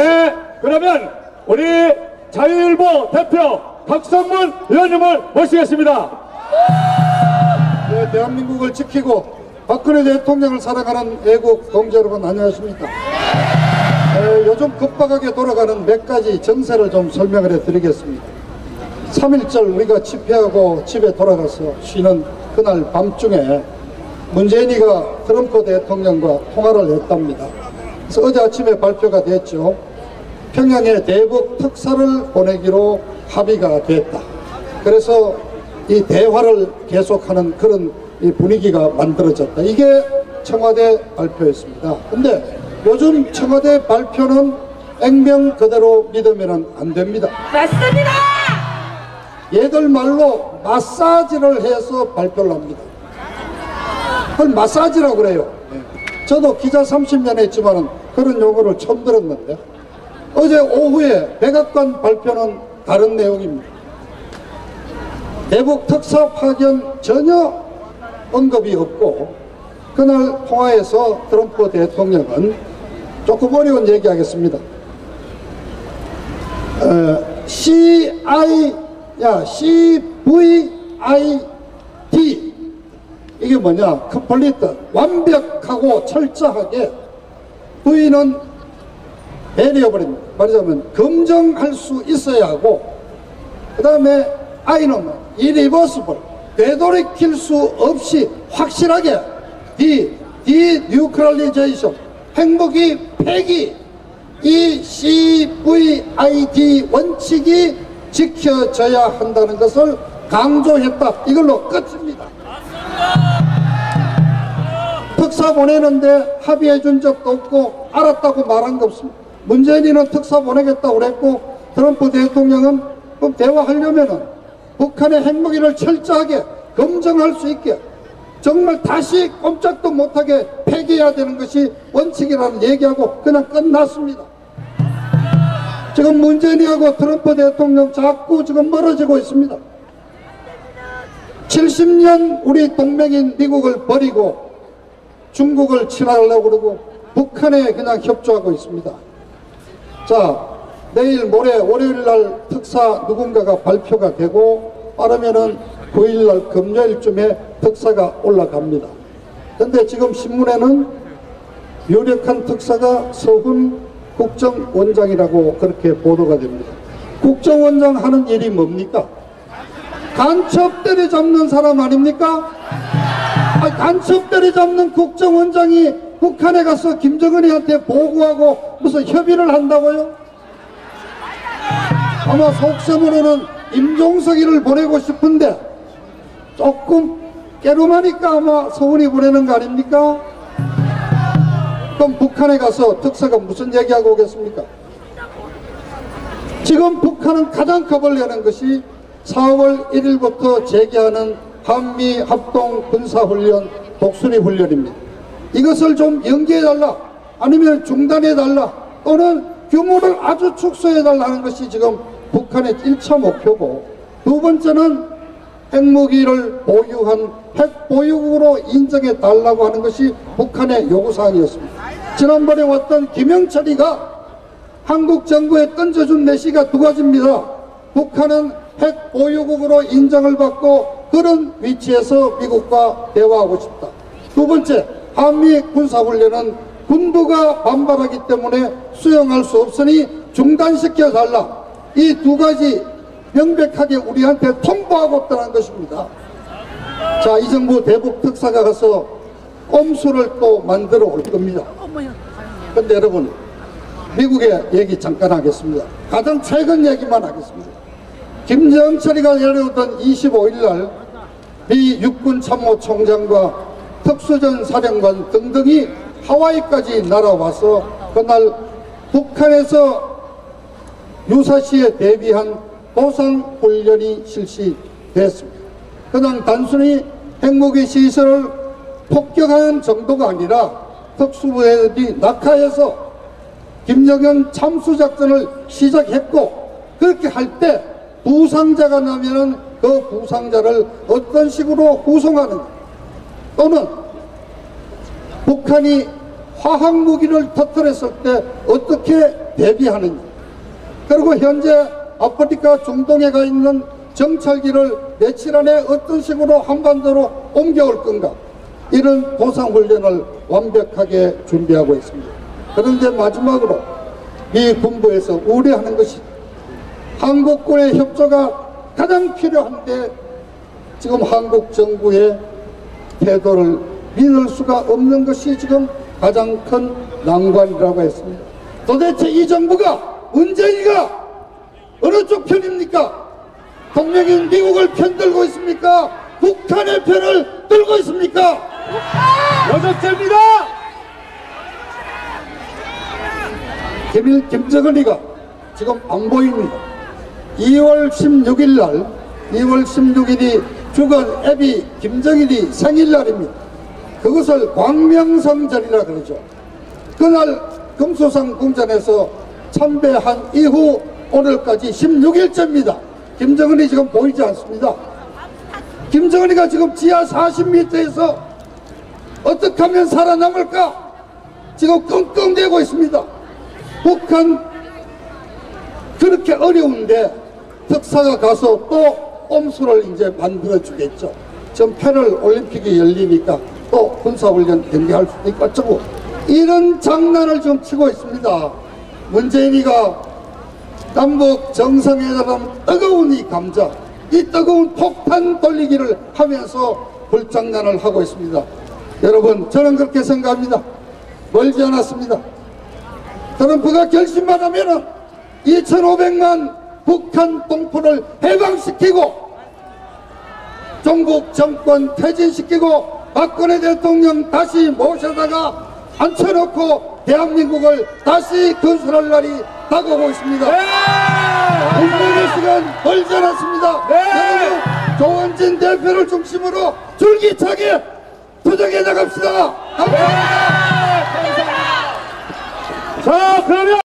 네, 그러면 우리 자유일보 대표 박성문 의원님을 모시겠습니다. 네, 대한민국을 지키고 박근혜 대통령을 사랑하는 애국 동지 여러분 안녕하십니까? 에, 요즘 급박하게 돌아가는 몇 가지 정세를 좀 설명을 해드리겠습니다. 3일절 우리가 집회하고 집에 돌아가서 쉬는 그날 밤중에 문재인이가 트럼프 대통령과 통화를 했답니다. 그래서 어제 아침에 발표가 됐죠. 평양에 대북 특사를 보내기로 합의가 됐다. 그래서 이 대화를 계속하는 그런 이 분위기가 만들어졌다. 이게 청와대 발표였습니다. 근데 요즘 청와대 발표는 액면 그대로 믿으면 안 됩니다. 맞습니다. 얘들 말로 마사지를 해서 발표를 합니다. 그걸 마사지라고 그래요. 예. 저도 기자 30년 했지만 그런 용어를 처음 들었는데 어제 오후에 백악관 발표는 다른 내용입니다. 대북 특사 파견 전혀 언급이 없고 그날 통화에서 트럼프 대통령은 조금 어려운 얘기하겠습니다. 어, CI 야 CVIT 이게 뭐냐 컴플리트 완벽하고 철저하게 V는 배려버립니다 말하자면 검증할 수 있어야 하고 그 다음에 뭐 irreversible 되돌이킬 수 없이 확실하게 D denuclearization 핵무기 폐기 이 CVIT 원칙이 지켜져야 한다는 것을 강조했다. 이걸로 끝입니다. 특사 보내는데 합의해 준 적도 없고 알았다고 말한 거 없습니다. 문재인이는 특사 보내겠다고 그랬고 트럼프 대통령은 그 대화하려면은 북한의 핵무기를 철저하게 검증할 수 있게 정말 다시 꼼짝도 못하게 폐기해야 되는 것이 원칙이라는 얘기하고 그냥 끝났습니다. 지금 문재인이하고 트럼프 대통령 자꾸 지금 멀어지고 있습니다. 70년 우리 동맹인 미국을 버리고 중국을 친하려고 그러고 북한에 그냥 협조하고 있습니다. 자, 내일 모레 월요일 날 특사 누군가가 발표가 되고 빠르면은 9일 날 금요일쯤에 특사가 올라갑니다. 근데 지금 신문에는 유력한 특사가 서훈 국정원장이라고 그렇게 보도가 됩니다. 국정원장 하는 일이 뭡니까? 간첩 때려잡는 사람 아닙니까? 아, 간첩 때려잡는 국정원장이 북한에 가서 김정은이한테 보고하고 무슨 협의를 한다고요? 아마 속셈으로는 임종석이를 보내고 싶은데 조금 깨름하니까 아마 서훈이 보내는 거 아닙니까? 그럼 북한에 가서 특사가 무슨 얘기하고 오겠습니까? 지금 북한은 가장 겁을 내는 것이 4월 1일부터 재개하는 한미 합동 군사훈련 독수리 훈련입니다. 이것을 좀 연기해달라 아니면 중단해달라 또는 규모를 아주 축소해달라는 것이 지금 북한의 1차 목표고 두 번째는 핵무기를 보유한 핵보유국으로 인정해달라고 하는 것이 북한의 요구사항이었습니다. 지난번에 왔던 김영철이가 한국 정부에 던져준 내시가 두 가지입니다. 북한은 핵 보유국으로 인정을 받고 그런 위치에서 미국과 대화하고 싶다. 두 번째, 한미 군사훈련은 군부가 반발하기 때문에 수용할 수 없으니 중단시켜 달라. 이 두 가지 명백하게 우리한테 통보하고 있다는 것입니다. 자, 이 정부 대북 특사가 가서 꼼수를 또 만들어 올 겁니다. 근데 여러분, 미국의 얘기 잠깐 하겠습니다. 가장 최근 얘기만 하겠습니다. 김정철이가 내려오던 25일 날 미 육군 참모총장과 특수전 사령관 등등이 하와이까지 날아와서 그날 북한에서 유사시에 대비한 보상훈련이 실시됐습니다. 그냥 단순히 핵무기 시설을 폭격하는 정도가 아니라 특수부대들이 낙하해서 김정은 참수작전을 시작했고 그렇게 할 때 부상자가 나면 은 그 부상자를 어떤 식으로 후송하는 또는 북한이 화학 무기를 터뜨렸을 때 어떻게 대비하는지 그리고 현재 아프리카 중동에 가 있는 정찰기를 며칠 안에 어떤 식으로 한반도로 옮겨올 건가 이런 보상훈련을 완벽하게 준비하고 있습니다. 그런데 마지막으로 미 군부에서 우려하는 것이 한국군의 협조가 가장 필요한데 지금 한국 정부의 태도를 믿을 수가 없는 것이 지금 가장 큰 난관이라고 했습니다. 도대체 이 정부가 문재인이가 어느 쪽 편입니까? 동맹인 미국을 편들고 있습니까? 북한의 편을 들고 있습니까? 여적죄입니다. 김일, 김정은이가 지금 안 보입니다. 2월 16일 날, 2월 16일이 죽은 애비 김정일이 생일날입니다. 그것을 광명성절이라 그러죠. 그날 금수상 궁전에서 참배한 이후 오늘까지 16일째입니다. 김정은이 지금 보이지 않습니다. 김정은이가 지금 지하 40m에서 어떻게 하면 살아남을까? 지금 끙끙대고 있습니다. 북한 그렇게 어려운데 특사가 가서 또 꼼수를 이제 만들어 주겠죠. 지금 패럴 올림픽이 열리니까 또 군사훈련 경기할 수도 있고 어쩌고 이런 장난을 지금 치고 있습니다. 문재인이가 남북 정상회담 뜨거운 이 감자, 이 뜨거운 폭탄 돌리기를 하면서 불장난을 하고 있습니다. 여러분, 저는 그렇게 생각합니다. 멀지 않았습니다. 트럼프가 결심만 하면은 2,500만 북한 동포를 해방시키고 종국 정권 퇴진시키고 박근혜 대통령 다시 모셔다가 앉혀놓고 대한민국을 다시 건설할 날이 다가오고 있습니다. 운명의 시간 멀지 않았습니다. 네. 여러분 조원진 대표를 중심으로 줄기차게 투쟁해 나갑시다. 감사합니다. 자, 그러면